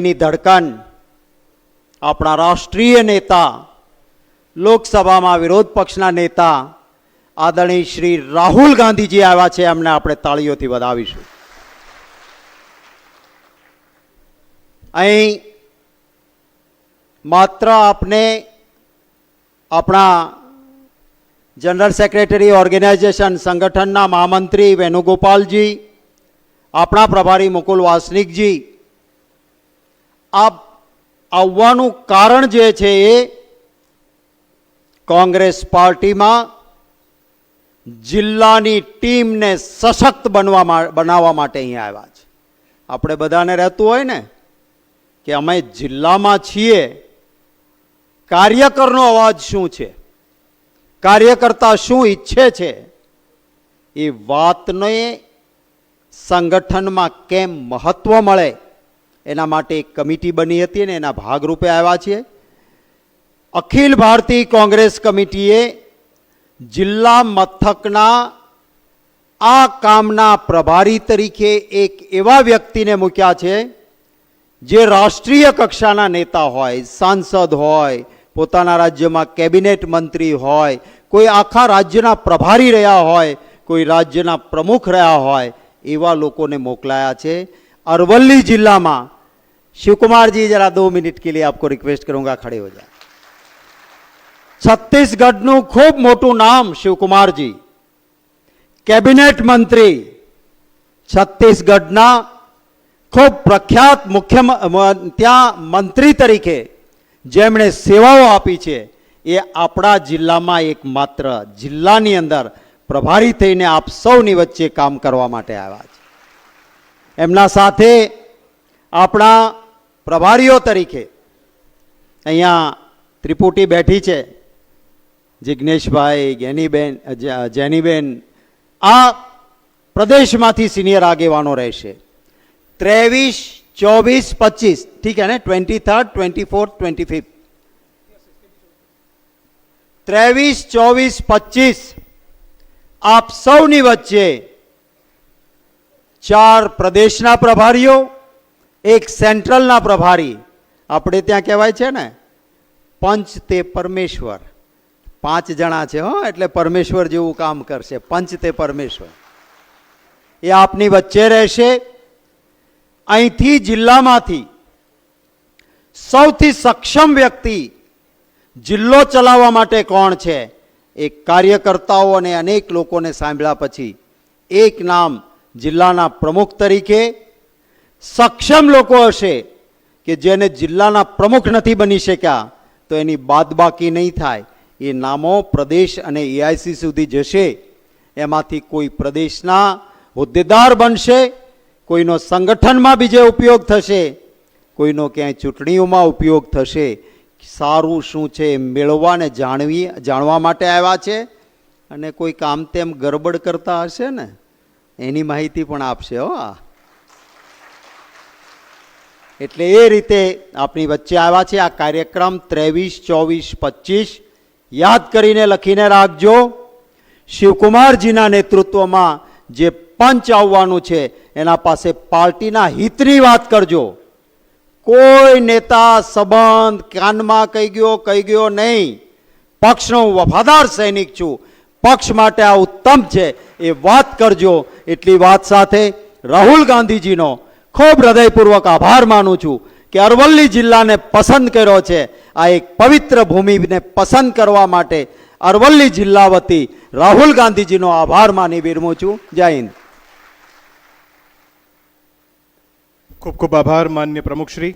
ની ધડકન આપણા રાષ્ટ્રીય નેતા, લોકસભામાં વિરોધ પક્ષના નેતા, આદરણીય શ્રી રાહુલ ગાંધીજી આવ્યા છે. એમને આપણે તાળીઓથી વધાવીશું. અહીં માત્ર આપને આપણા જનરલ સેક્રેટરી ઓર્ગેનાઇઝેશન સંગઠનના મહામંત્રી વેણુગોપાલજી, આપણા પ્રભારી મુકુલ વાસનિકજી આ આવવાનું કારણ જે છે એ કોંગ્રેસ પાર્ટીમાં જિલ્લાની ટીમને સશક્ત બનવા બનાવવા માટે અહીંયા આવ્યા છે. આપણે બધાને રહેતું હોય ને કે અમે જિલ્લામાં છીએ, કાર્યકરનો અવાજ શું છે? કાર્યકર્તા શું ઈચ્છે છે? એ વાતને સંગઠનમાં કેમ મહત્વ મળે? એના માટે એક કમિટી બની હતી ને એના ભાગરૂપે આવ્યા છીએ. અખિલ ભારતીય કોંગ્રેસ કમિટીએ જિલ્લા મથકના આ કામના પ્રભારી તરીકે એક એવા વ્યક્તિને મૂક્યા છે જે રાષ્ટ્રીય કક્ષાના નેતા હોય, સાંસદ હોય, પોતાના રાજ્યમાં કેબિનેટ મંત્રી હોય, કોઈ આખા રાજ્યના પ્રભારી રહ્યા હોય, કોઈ રાજ્યના પ્રમુખ રહ્યા હોય, એવા લોકોને મોકલાયા છે. અરવલ્લી जिला शिव कुमार जी जरा दो मिनट के लिए आपको रिक्वेस्ट करूंगा खड़े हो जाए છત્તીસગઢનું ખૂબ મોટું નામ શિવકુમારજી કેબિનેટ મંત્રી છત્તીસગઢના ખૂબ પ્રખ્યાત મુખ્ય ત્યાં મંત્રી તરીકે જેમણે સેવાઓ આપી છે એ આપણા જિલ્લામાં એક માત્ર જિલ્લાની અંદર પ્રભારી થઈને આપ સૌની વચ્ચે કામ કરવા માટે આવ્યા છે એમના સાથે આપણા પ્રભારીઓ તરીકે અહીંયા ત્રિપુટી બેઠી છે. જિજ્ઞેશભાઈ જ્ઞાનીબેન જ- જેનીબેન, આ પ્રદેશમાંથી સિનિયર આગેવાનો રહેશે. ત્રેવીસ, ચોવીસ, પચીસ, ઠીક હે ને? Twenty third, twenty fourth, twenty fifth. ત્રેવીસ, ચોવીસ, પચીસ, આપ સૌની વચ્ચે ચાર પ્રદેશના પ્રભારીઓ એક સેન્ટ્રલના પ્રભારી, આપણે ત્યાં કહેવાય છે ને, પંચ તે પરમેશ્વર. પાંચ જણા છે, હો, એટલે પરમેશ્વર જેવું કામ કરશે. પંચ તે પરમેશ્વર. એ આપની વચ્ચે રહેશે. અહીંથી જિલ્લામાંથી સૌથી સક્ષમ વ્યક્તિ જિલ્લો ચલાવવા માટે કોણ છે? એ કાર્યકર્તાઓ અને અનેક લોકોને સાંભળ્યા પછી, એક નામ જિલ્લાના પ્રમુખ તરીકે સક્ષમ લોકો હશે કે જેને જિલ્લાના પ્રમુખ નથી બની શક્યા, તો એની બાદબાકી નહીં થાય. એ નામો પ્રદેશ અને એઆઈસી સુધી જશે. એમાંથી કોઈ પ્રદેશના હોદ્દેદાર બનશે, કોઈનો સંગઠનમાં બીજે ઉપયોગ થશે, કોઈનો ક્યાંય ચૂંટણીઓમાં ઉપયોગ થશે. સારું શું છે એ મેળવવાને જાણવી, જાણવા માટે આવ્યા છે અને કોઈ કામ તેમ ગરબડ કરતા હશે ને? એની માહિતી પણ આપશે હો આ. એટલે એ રીતે આપણી વચ્ચે આવ્યા છે આ કાર્યક્રમ ત્રેવીસ, ચોવીસ, પચીસ. યાદ કરીને લખીને રાખજો. શિવકુમારજીના નેતૃત્વમાં જે પંચ આવવાનું છે, એના પાસે પાર્ટીના હિતની વાત કરજો. કોઈ નેતા સંબંધ કાનમાં કહી ગયો કહી ગયો નહીં. પક્ષનો વફાદાર સૈનિક છું. પક્ષ માટે આ ઉત્તમ છે. એ વાત કરજો. એટલી વાત સાથે રાહુલ ગાંધીજીનો ખૂબ હૃદયપૂર્વક આભાર માનું છું કે અરવલ્લી જિલ્લાને પસંદ કર્યો છે. આ એક પવિત્ર ભૂમિને પસંદ કરવા માટે અરવલ્લી જિલ્લા વતી રાહુલ ગાંધીજીનો આભાર માની વિરમું છું. જય હિન્દ. ખૂબ ખૂબ આભાર, માન્ય પ્રમુખશ્રી.